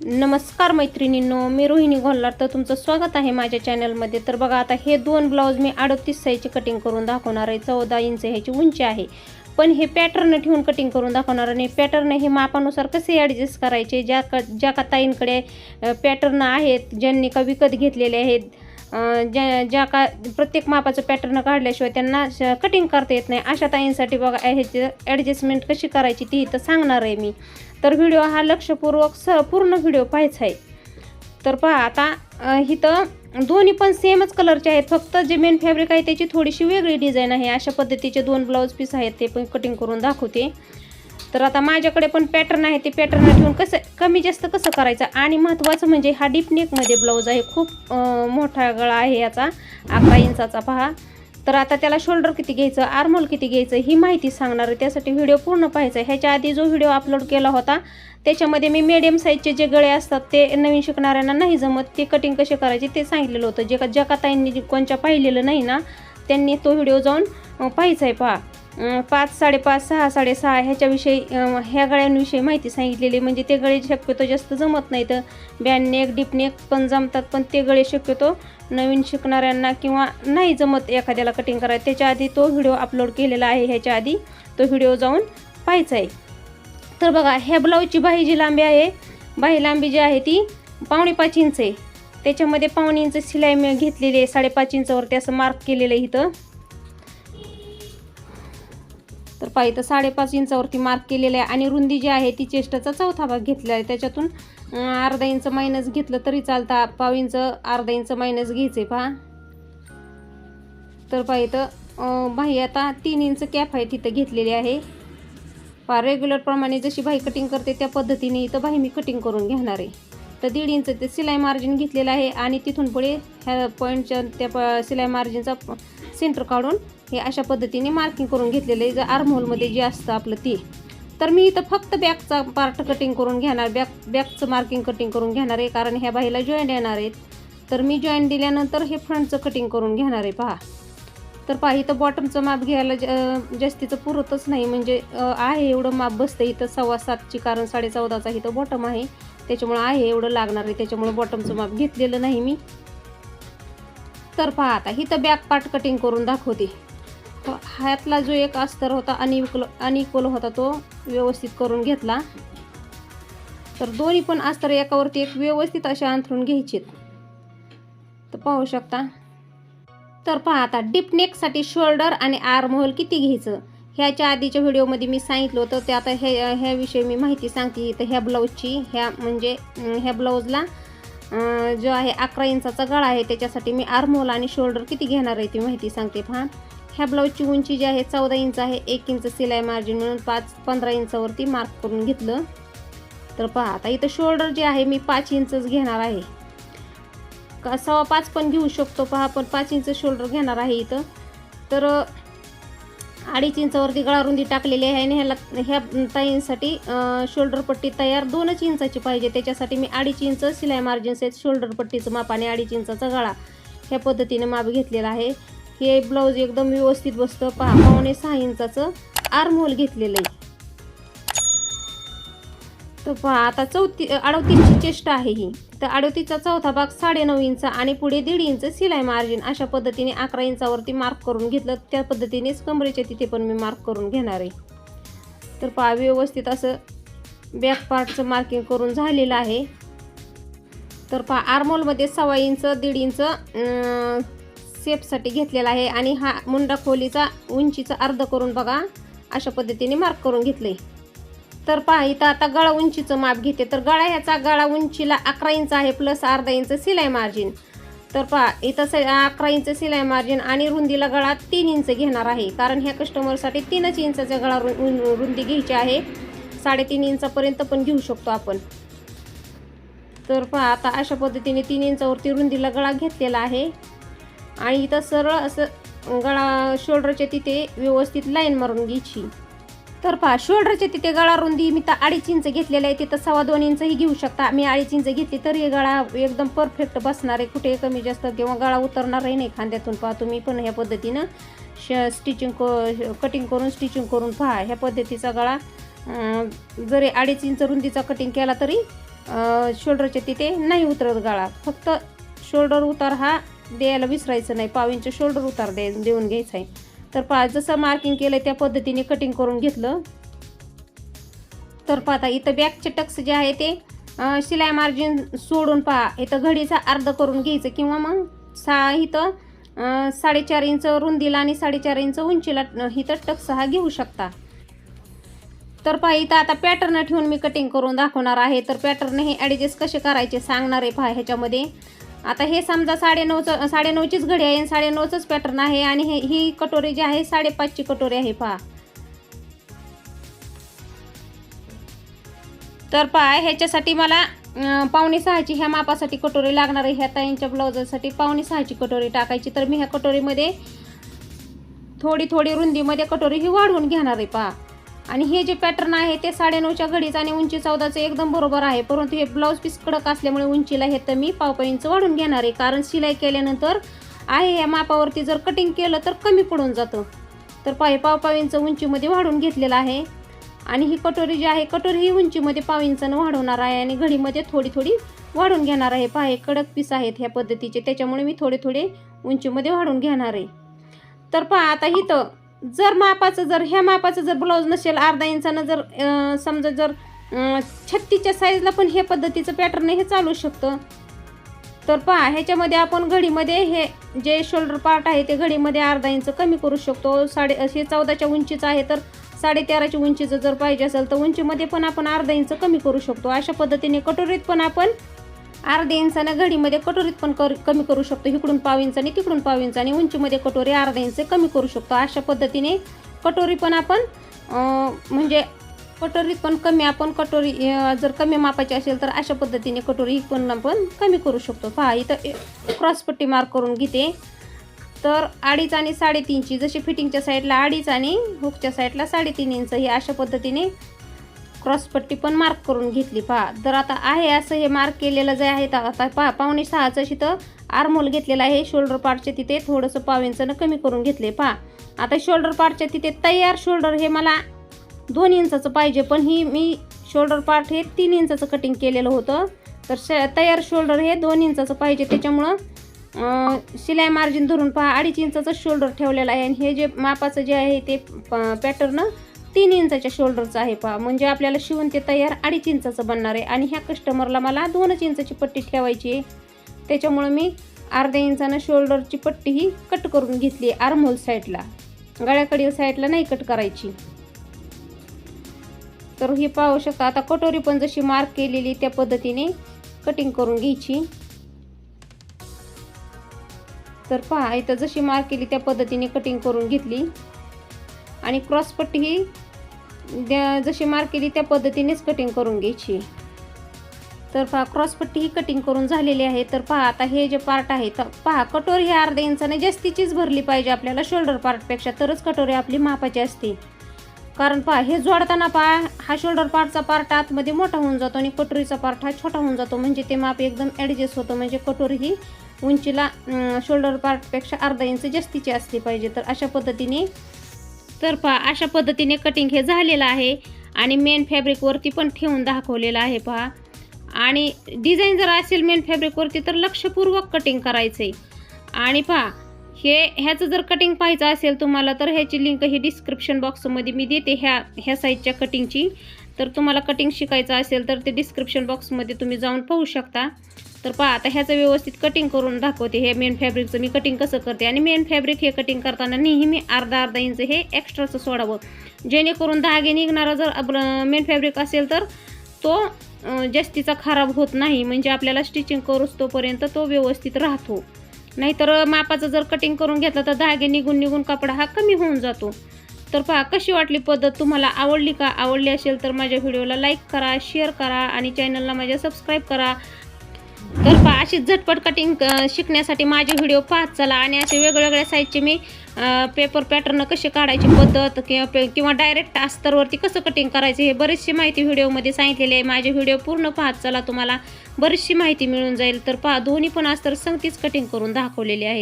नमस्कार मैत्रिणींनो मी रोहिणी घोल्लार तर तुमचं स्वागत आहे माझ्या चॅनलमध्ये. तर बघा आता हे दोन ब्लाऊज मी अडतीस साईजचे कटिंग करून दाखवणार आहे. चौदा इंच ह्याची उंची आहे. पण हे पॅटर्न ठेवून कटिंग करून दाखवणार आणि पॅटर्न हे मापानुसार कसे ॲडजस्ट करायचे? ज्या क ज्या का ताईंकडे पॅटर्न आहेत ज्यांनी का विकत घेतलेले आहेत ज्या ज्या का प्रत्येक मापाचं पॅटर्न काढल्याशिवाय त्यांना कटिंग करता येत नाही. अशा ताईंसाठी बघा ह्याची ॲडजस्टमेंट कशी करायची ती इथं सांगणार आहे मी. तर व्हिडिओ हा लक्षपूर्वक स पूर्ण व्हिडिओ पाहायचा आहे. तर पहा आता इथं दोन्ही पण सेमच कलरचे आहेत. फक्त जे मेन फॅब्रिक आहे त्याची थोडीशी वेगळी डिझाईन आहे. अशा पद्धतीचे दोन ब्लाऊज पीस आहेत ते पण कटिंग करून दाखवते. तर आता माझ्याकडे पण पॅटर्न आहे. ते पॅटर्न ठेवून कसं कमी जास्त कसं करायचं? आणि महत्त्वाचं म्हणजे हा डीप नेकमध्ये ब्लाऊज आहे. खूप मोठा गळा आहे याचा. अकरा इंचाचा पहा. तर आता त्याला शोल्डर किती घ्यायचं? आर्मोल किती घ्यायचं? ही माहिती सांगणार आहे. त्यासाठी व्हिडिओ पूर्ण पाहायचा आहे. ह्याच्या आधी जो व्हिडिओ अपलोड केला होता त्याच्यामध्ये मी मीडियम साईजचे जे गळे असतात ते नवीन शिकणाऱ्यांना नाही जमत. ते कटिंग कसे करायचे ते सांगितलेलं होतं. जे का ज्या का ताईंनी जे कोणच्या पाहिलेलं नाही ना त्यांनी तो व्हिडिओ जाऊन पाहायचा आहे. पहा. पाच साडेपाच सहा साडेसहा ह्याच्याविषयी ह्या गळ्यांविषयी माहिती सांगितलेली म्हणजे ते गळे शक्यतो जास्त जमत नाही तर बॅननेक डिपनेक पण जमतात पण ते गळे शक्यतो नवीन शिकणाऱ्यांना किंवा नाही जमत एखाद्याला कटिंग करायचं त्याच्या आधी तो व्हिडिओ अपलोड केलेला आहे. ह्याच्या आधी तो व्हिडिओ जाऊन पाहायचा आहे. तर बघा ह्या ब्लाऊजची बाही जी लांबी आहे बाही लांबी जी आहे ती पावणे पाच इंच आहे. त्याच्यामध्ये पावणे इंच शिलाई मी घेतलेली आहे. साडेपाच इंचावरती असं मार्क केलेलं आहे इथं. तर पाहिजे तर साडेपाच इंचावरती मार्क केलेलं आहे. आणि रुंदी जी आहे ती चेस्टचा चौथा भाग घेतलेला आहे. त्याच्यातून अर्धा इंच मायनस घेतलं तरी चालता. पाव इंच अर्धा इंच मायनस घ्यायचे पहा. तर पाहिजे तर भाई आता तीन इंच कॅप आहे तिथं घेतलेली आहे. पहा रेग्युलरप्रमाणे जशी भाई कटिंग करते त्या पद्धतीने इथं भाई मी कटिंग करून घेणार आहे. तर दीड इंच ते सिलाई मार्जिन घेतलेलं आहे. आणि तिथून पुढे ह्या पॉईंटच्या त्या प सिलाई मार्जिनचा सेंटर काढून हे अशा पद्धतीने मार्किंग करून घेतलेलं आहे. जर आर्महोलमध्ये जे असतं आपलं ते. तर मी इथं फक्त बॅकचा पार्ट कटिंग करून घेणार. बॅक बॅकचं मार्किंग कटिंग करून घेणार आहे. कारण ह्या बाईला जॉईंट येणार आहेत. तर मी जॉईंट दिल्यानंतर हे फ्रंटचं कटिंग करून घेणार आहे. पहा. तर पहा इथं बॉटमचं माप घ्यायला ज- जास्तीचं पुरतच नाही. म्हणजे आहे एवढं माप बसतं. इथं सव्वा सातची कारण साडे चौदाचा इथं बॉटम आहे. त्याच्यामुळं आहे एवढं लागणार आहे. त्याच्यामुळं बॉटमचं माप घेतलेलं नाही मी. तर पहा आता इथं बॅक पार्ट कटिंग करून दाखवते. हातला जो एक अस्तर होता अनइक्वल अनइक्वल होता तो व्यवस्थित करून घेतला. तर दोन्ही पण अस्तर एकावरती एक व्यवस्थित असे अंथरून घ्यायचेत. तर पाहू शकता. तर पहा आता डिपनेकसाठी शोल्डर आणि आर्म होल किती घ्यायचं? ह्याच्या आधीच्या व्हिडिओमध्ये मी सांगितलं होतं ते आता हे ह्याविषयी मी माहिती सांगते. तर ह्या ब्लाऊजची ह्या म्हणजे ह्या ब्लाऊजला जो आहे अकरा इंचाचा गळा आहे त्याच्यासाठी मी आर्म होल आणि शोल्डर किती घेणार आहे ती माहिती सांगते पहा. ह्या ब्लाऊजची उंची जी आहे चौदा इंच आहे एक इंच सिलाई मार्जिन म्हणून पाच पंधरा इंचावरती मार्क करून घेतलं. तर पहा आता इथं शोल्डर जे आहे मी पाच इंचच घेणार आहे. का सव्वा पाच पण घेऊ शकतो पहा पण पाच इंच शोल्डर घेणार आहे इथं. तर अडीच इंचावरती गळा रुंदी टाकलेली आहे आणि ह्याला ह्या ताईंसाठी शोल्डर पट्टी तयार दोनच इंचाची पाहिजे. त्याच्यासाठी मी अडीच इंच सिलाई मार्जिन सेट शोल्डर पट्टीचं माप आणि अडीच इंचाचा गळा ह्या पद्धतीने माप घेतलेला आहे. हे ब्लाऊज एकदम व्यवस्थित बसतं. पहा पावणे सहा इंचाचं आर्म होल घेतलेलं आहे. तर पहा आता चौती अडतीसची चेष्ट आहे ही. तर अडतीसचा चौथा भाग साडेनऊ इंच आणि पुढे दीड इंच सिलाई मार्जिन अशा पद्धतीने अकरा इंचावरती मार्क करून घेतलं. त्या पद्धतीनेच कमरेच्या तिथे पण मी मार्क करून घेणार आहे. तर पहा व्यवस्थित असं बॅक पार्टचं मार्किंग करून झालेलं आहे. तर पहा आर्मोलमध्ये सव्वा इंच दीड इंच सेपसाठी घेतलेला आहे आणि हा मुंडा खोलीचा उंचीचा अर्ध करून बघा अशा पद्धतीने मार्क करून घेतले तर पहा इथं आता गळा उंचीचं माप घेते. तर गळा ह्याचा गळा उंचीला अकरा इंच आहे प्लस अर्धा इंच सिलाई मार्जिन तर पहा इथं स अकरा इंच सिलाई मार्जिन आणि रुंदीला गळा तीन इंच घेणार आहे. कारण ह्या कस्टमरसाठी तीनच इंचाचा गळा रु रुंदी घ्यायची आहे. साडेतीन इंचापर्यंत पण घेऊ शकतो आपण. तर पहा आता अशा पद्धतीने तीन इंचावरती रुंदीला गळा घेतलेला आहे. आणि इथं सरळ असं गळा शोल्डरच्या तिथे व्यवस्थित लाईन मारून घ्यायची. तर पहा शोल्डरच्या तिथे गळा रुंदी मी तर अडीच इंच घेतलेलं आहे तिथं सव्वा दोन इंचही घेऊ शकता. मी अडीच इंच घेतली तर हे गळा एकदम परफेक्ट बसणार आहे. कुठे कमी जास्त किंवा गळा उतरणारही नाही खांद्यातून. पहा तुम्ही पण ह्या पद्धतीनं श स्टिचिंग क कटिंग करून स्टिचिंग करून पहा. ह्या पद्धतीचा गळा जरी अडीच इंच रुंदीचा कटिंग केला तरी शोल्डरच्या तिथे नाही उतरत गाळा. फक्त शोल्डर उतार हा द्यायला विसरायचं नाही. पाव इंच शोल्डर उतार दे देऊन घ्यायचं आहे तर पा जसं मार्किंग केलं त्या पद्धतीने कटिंग करून घेतलं. तर पाहता इथं बॅकचे टक्स जे आहे ते शिलाई मार्जिन सोडून पहा इथं घडीचा अर्ध करून घ्यायचं. किंवा मग सा इथं साडेचार इंच रुंदीला आणि साडेचार इंच उंचीला इथं टक्स हा घेऊ शकता. तर पहा इथं आता पॅटर्न ठेवून मी कटिंग करून दाखवणार आहे. तर पॅटर्न हे ॲडजस्ट कसे करायचे सांगणार आहे पहा ह्याच्यामध्ये. आता हे समजा साडेनऊचं साडेनऊचीच घडी आहे आणि साडेनऊचंच पॅटर्न आहे आणि हे ही कटोरी जी आहे साडेपाचची कटोरी आहे पहा. तर पहा ह्याच्यासाठी मला पावणे सहाची ह्या मापासाठी कटोरी लागणार आहे. ह्या ताईंच्या ब्लाउजासाठी पावणे सहाची कटोरी टाकायची. तर मी ह्या कटोरीमध्ये थोडी थोडी रुंदीमध्ये कटोरी ही वाढवून घेणार आहे पहा. आणि हे जे पॅटर्न आहे ते साडेनऊच्या घडीचं आणि उंची चौदाचं एकदम बरोबर आहे. परंतु हे ब्लाऊज पीस कडक असल्यामुळे उंचीला हे तर मी पावपा इंच वाढून घेणार आहे. कारण शिलाई केल्यानंतर आहे या मापावरती जर कटिंग केलं तर कमी पडून जातं. तर पाय पाव इंच उंचीमध्ये वाढून घेतलेलं आहे. आणि ही कटोरी जी आहे कटोरी ही उंचीमध्ये पाव इंचानं वाढवणार आहे आणि घडीमध्ये थोडी थोडी वाढून घेणार आहे. पहा हे कडक पीस आहेत ह्या पद्धतीचे. त्याच्यामुळे मी थोडे थोडे उंचीमध्ये वाढून घेणार आहे. तर पहा आता इथं जर मापाचं जर ह्या मापाचं जर ब्लाऊज नसेल अर्धा इंचानं जर समजा जर छत्तीच्या छत्तीसच्या साईजला पण हे पद्धतीचं पॅटर्न हे चालू शकतं. तर पहा ह्याच्यामध्ये आपण घडीमध्ये हे जे शोल्डर पार्ट आहे ते घडीमध्ये अर्धा इंच कमी करू शकतो. साडे हे चौदाच्या उंचीचं आहे तर साडेतेराच्या उंचीचं जर पाहिजे असेल तर उंचीमध्ये पण आपण अर्धा इंच कमी करू शकतो. अशा पद्धतीने कटोरीत पण आपण अर्ध्या इंचानं घडीमध्ये कटोरीत पण कर कमी करू शकतो. इकडून पाव इंच आणि तिकडून पाव इंच आणि उंचीमध्ये कटोरी अर्धा इंच कमी करू शकतो. अशा पद्धतीने कटोरी पण आपण म्हणजे कटोरीत पण कमी आपण कटोरी जर कमी मापाची असेल तर अशा पद्धतीने कटोरी पण आपण कमी करू शकतो. पहा इथं क्रॉसपट्टी मार्क करून घेते. तर अडीच आणि साडेतीनची जशी फिटिंगच्या साईडला अडीच आणि हुकच्या साईडला साडेतीन इंच ही अशा पद्धतीने क्रॉसपट्टी पण मार्क करून घेतली. पहा तर आता आहे असं हे मार्क केलेलं जे आहे तर आता पहा पावणे सहाचं शिथं आरमोल घेतलेलं आहे. शोल्डर पार्टचे तिथे थोडंसं पाव इंचानं कमी करून घेतले. पहा आता शोल्डर पार्टच्या तिथे तयार शोल्डर हे मला दोन इंचाचं पाहिजे पण ही मी शोल्डर पार्ट हे तीन इंचाचं कटिंग केलेलं होतं. तर श तयार शोल्डर हे दोन इंचाचं पाहिजे. त्याच्यामुळं शिलाई मार्जिन धरून पहा अडीच इंचाचं शोल्डर ठेवलेलं आहे. आणि हे जे मापाचं जे आहे ते पॅटर्न तीन इंचाच्या शोल्डरचं आहे पहा. म्हणजे आपल्याला शिवून ते तयार अडीच इंचाचं बनणार आहे. आणि ह्या कस्टमरला मला दोनच इंचाची पट्टी ठेवायची आहे. त्याच्यामुळं मी अर्ध्या इंचानं शोल्डरची पट्टी ही कट करून घेतली आहे आर्महोल साईडला गळ्याकडील साईडला नाही कट करायची. तर ही पाहू शकता आता कटोरी पण जशी मार्क केलेली त्या पद्धतीने कटिंग करून घ्यायची. तर पहा इथं जशी मार्क केली त्या पद्धतीने कटिंग करून घेतली. आणि क्रॉसपट्टी ही द्या- जशी मार्क केली त्या पद्धतीनेच कटिंग करून घ्यायची. तर पहा क्रॉसपट्टी ही कटिंग करून झालेली आहे. तर पहा आता हे जे पार्ट आहे तर पहा कटोरी हे अर्ध्या इंचाने जास्तीचीच भरली पाहिजे आपल्याला शोल्डर पार्टपेक्षा तरच कटोरी आपली मापाची असते. कारण पहा हे जोडताना पहा हा शोल्डर पार्टचा पार्ट आतमध्ये मोठा होऊन जातो आणि कटोरीचा पार्ट हा छोटा होऊन जातो. म्हणजे ते माप एकदम ॲडजस्ट होतं. म्हणजे कटोरी ही उंचीला शोल्डर पार्टपेक्षा अर्धा इंच जास्तीची असली पाहिजे. तर अशा पद्धतीने तर पहा अशा पद्धतीने कटिंग हे झालेलं आहे. आणि मेन फॅब्रिकवरती पण ठेवून दाखवलेलं आहे पहा. आणि डिझाईन जर असेल मेन फॅब्रिकवरती तर लक्षपूर्वक कटिंग करायचं आहे आणि पहा हे ह्याचं जर कटिंग पाहायचं असेल तुम्हाला तर ह्याची लिंक ही डिस्क्रिप्शन बॉक्समध्ये मी देते ह्या ह्या साईजच्या कटिंगची तर तुम्हाला कटिंग शिकायचं असेल तर ते डिस्क्रिप्शन बॉक्समध्ये तुम्ही जाऊन पाहू शकता. तर पहा आता ह्याचं व्यवस्थित कटिंग करून दाखवते. हे मेन फॅब्रिकचं मी कटिंग कसं करते? आणि मेन फॅब्रिक हे कटिंग करताना नेहमी अर्धा अर्धा इंच हे एक्स्ट्राचं सोडावं. जेणेकरून धागे निघणारा जर मेन फॅब्रिक असेल तर तो जास्तीचा खराब होत नाही. म्हणजे आपल्याला स्टिचिंग करूच तोपर्यंत तो व्यवस्थित राहतो. नाहीतर मापाचं जर कटिंग करून घेतलं तर धागे निघून निघून कपडा हा कमी होऊन जातो. तर पहा कशी वाटली पद्धत? तुम्हाला आवडली का? आवडली असेल तर माझ्या व्हिडिओला लाईक करा शेअर करा आणि चॅनलला माझ्या सबस्क्राईब करा. तर पहा अशी झटपट कटिंग शिकण्यासाठी माझे व्हिडिओ पाहत चला आणि असे वेगवेगळ्या साईजचे मी पेपर पॅटर्न कसे काढायची पद्धत किंवा पे- किंवा डायरेक्ट अस्तरवरती कसं कटिंग करायचं हे बरीचशी माहिती व्हिडिओमध्ये सांगितलेली आहे. माझे व्हिडिओ पूर्ण पाहत चला तुम्हाला बरीचशी माहिती मिळून जाईल. तर पहा दोन्ही पण अस्तर संगतीच कटिंग करून दाखवलेली आहे.